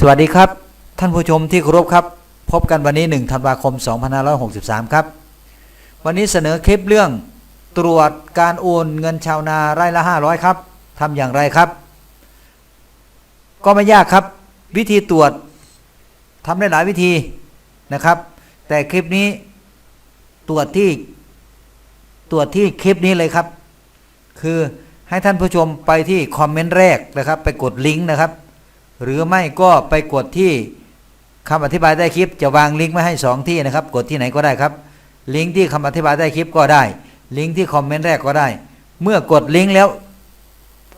สวัสดีครับ ท่านผู้ชมที่เคารพครับ พบกันวันนี้1ธันวาคม 2563 ครับ วันนี้เสนอคลิปเรื่องตรวจการโอนเงินชาวนาไร่ละ 500 ครับทำอย่างไรครับ ก็ไม่ยากครับ วิธีตรวจทำได้หลายวิธีนะครับ แต่คลิปนี้ตรวจที่ตรวจที่คลิปนี้เลยครับ คือให้ท่านผู้ชมไปที่คอมเมนต์แรกนะครับ ไปกดลิงก์นะครับ หรือไม่ก็ไปกดที่คำอธิบายใต้คลิป จะวางลิงก์ไว้ให้ 2 ที่นะครับ กดที่ไหนก็ได้ครับ ลิงก์ที่คำอธิบายใต้คลิปก็ได้ ลิงก์ที่คอมเมนต์แรกก็ได้ เมื่อกดลิงก์แล้ว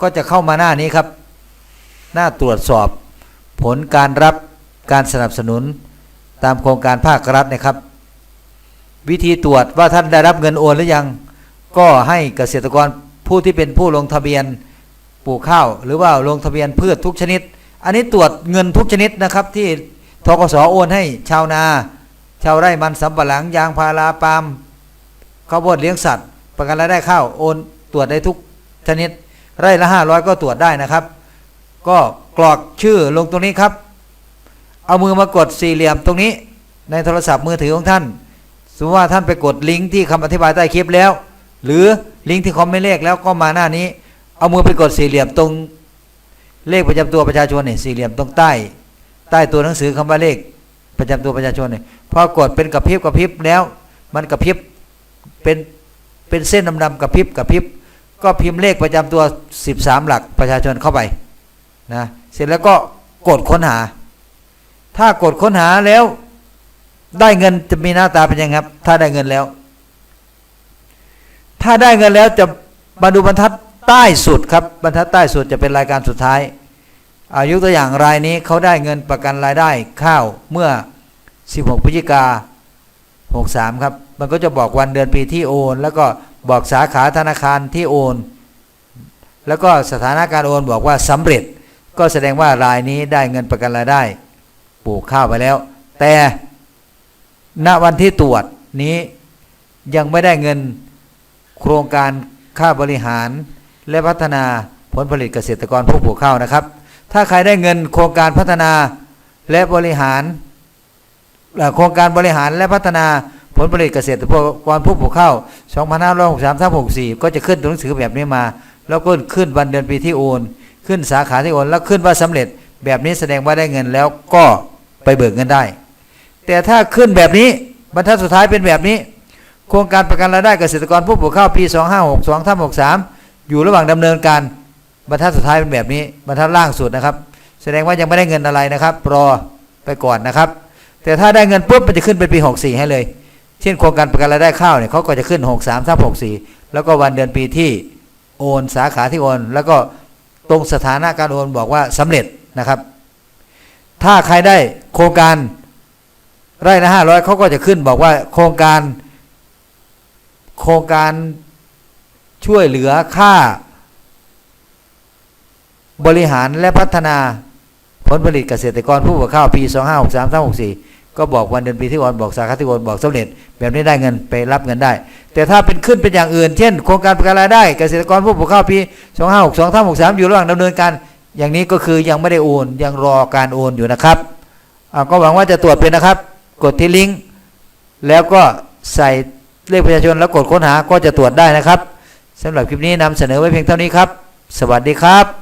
ก็จะเข้ามาหน้านี้ครับ หน้าตรวจสอบ ผลการรับการสนับสนุน ตามโครงการภาครัฐนะครับ วิธีตรวจว่าท่านได้รับเงินโอนหรือยัง ก็ให้เกษตรกรผู้ที่เป็นผู้ลงทะเบียนปลูกข้าว หรือว่าลงทะเบียนพืชทุกชนิด อันนี้ตรวจเงินทุกชนิดนะครับ ที่ทกสโอนให้ชาวนา ชาวไร่มันสำปะหลังยางพาราปาล์มข้าวโพดเลี้ยงสัตว์ ประกันรายได้ข้าวโอนตรวจได้ทุกชนิด ไร่ละห้าร้อยก็ตรวจได้นะครับ ก็กรอกชื่อลงตรงนี้ครับ เอามือมากดสี่เหลี่ยมตรงนี้ ในโทรศัพท์มือถือของท่านสมมติว่าท่านไปกดลิงก์ที่คำอธิบายใต้คลิปแล้ว หรือลิงก์ที่คอมเมนต์เลขแล้วก็มาหน้านี้ เอามือไปกดสี่เหลี่ยมตรง เลขประจำตัวประชาชนเนี่ยสี่เหลี่ยมตรงใต้ ใต้ตัวหนังสือคำว่าเลขประจำตัวประชาชนเนี่ยพอกดเป็นกระพริบกระพริบแล้ว มันกระพริบเป็นเป็นเส้นดำๆกระพริบกระพริบก็พิมพ์เลขประจำตัว 13 หลักประชาชนเข้าไปนะเสร็จแล้วก็กดค้นหา ถ้ากดค้นหาแล้ว ได้เงินจะมีหน้าตาเป็นยังไงครับ ถ้าได้เงินแล้ว ถ้าได้เงินแล้วจะมาดูบรรทัดใต้สุดครับบรรทัดใต้สุดจะเป็นรายการสุดท้าย อายุตัวอย่างรายนี้เขาได้เงินประกันรายได้ข้าวเมื่อ 16พฤศจิกา63 ครับ มันก็จะบอกวันเดือนปีที่โอน แล้วก็บอกสาขาธนาคารที่โอน แล้วก็สถานะการโอนบอกว่าสำเร็จ ก็แสดงว่ารายนี้ได้เงินประกันรายได้ ปลูกข้าวไปแล้ว แต่ณวันที่ตรวจนี้ยังไม่ได้เงินโครงการค่าบริหารและพัฒนาผลผลิตเกษตรกรผู้ปลูกข้าวนะครับ ถ้าใครได้เงินโครงการพัฒนาและบริหารโครงการบริหารและพัฒนาผลผลิตเกษตรกรผู้ปลูกข้าว2563ทับ64 ก็จะขึ้นตัวหนังสือแบบนี้มา แล้วก็ขึ้นวันเดือนปีที่โอน ขึ้นสาขาที่โอน แล้วขึ้นว่าสำเร็จแบบนี้แสดงว่าได้เงินแล้วก็ไปเบิกเงินได้ แต่ถ้าขึ้นแบบนี้บรรทัดสุดท้ายเป็นแบบนี้ โครงการประกันรายได้เกษตรกรผู้ปลูกข้าวปี 2562ทับ63 อยู่ระหว่างดำเนินการ บรรทัดสุดท้ายเป็นแบบนี้บรรทัดล่างสุดนะครับ แสดงว่ายังไม่ได้เงินอะไรนะครับรอไปก่อนนะครับ แต่ถ้าได้เงินปุ๊บมันจะขึ้นเป็นปี 64 ให้เลย เช่นโครงการประกันรายได้ข้าวเนี่ยเขาก็จะขึ้น 63ทับ64 แล้วก็วันเดือนปีที่โอนสาขาที่โอน แล้วก็ตรงสถานะการโอนบอกว่าสำเร็จนะครับ ถ้าใครได้โครงการไร่ละ500เขาก็จะขึ้นบอกว่าโครงการโครงการช่วยเหลือค่า บริหารและพัฒนาผลผลิตเกษตรกรผู้ปลูกข้าวปี2563 364 ก็บอกวันเดือนปีที่โอนบอกสาขาที่โอนบอกสำเร็จ แบบนี้ได้เงินไปรับเงินได้ แต่ถ้าเป็นขึ้นเป็นอย่างอื่น เช่น โครงการประกันรายได้เกษตรกรผู้ปลูกข้าวปี2562 363 อยู่ระหว่างดำเนินการ อย่างนี้ก็คือยังไม่ได้โอนยังรอการโอนอยู่นะครับก็หวังว่าจะตรวจเป็นนะครับ กดที่ลิงก์แล้วก็ใส่เลขประชาชนแล้วกดค้นหาก็จะตรวจได้นะครับสำหรับคลิปนี้นำเสนอไว้เพียงเท่านี้ครับ สวัสดีครับ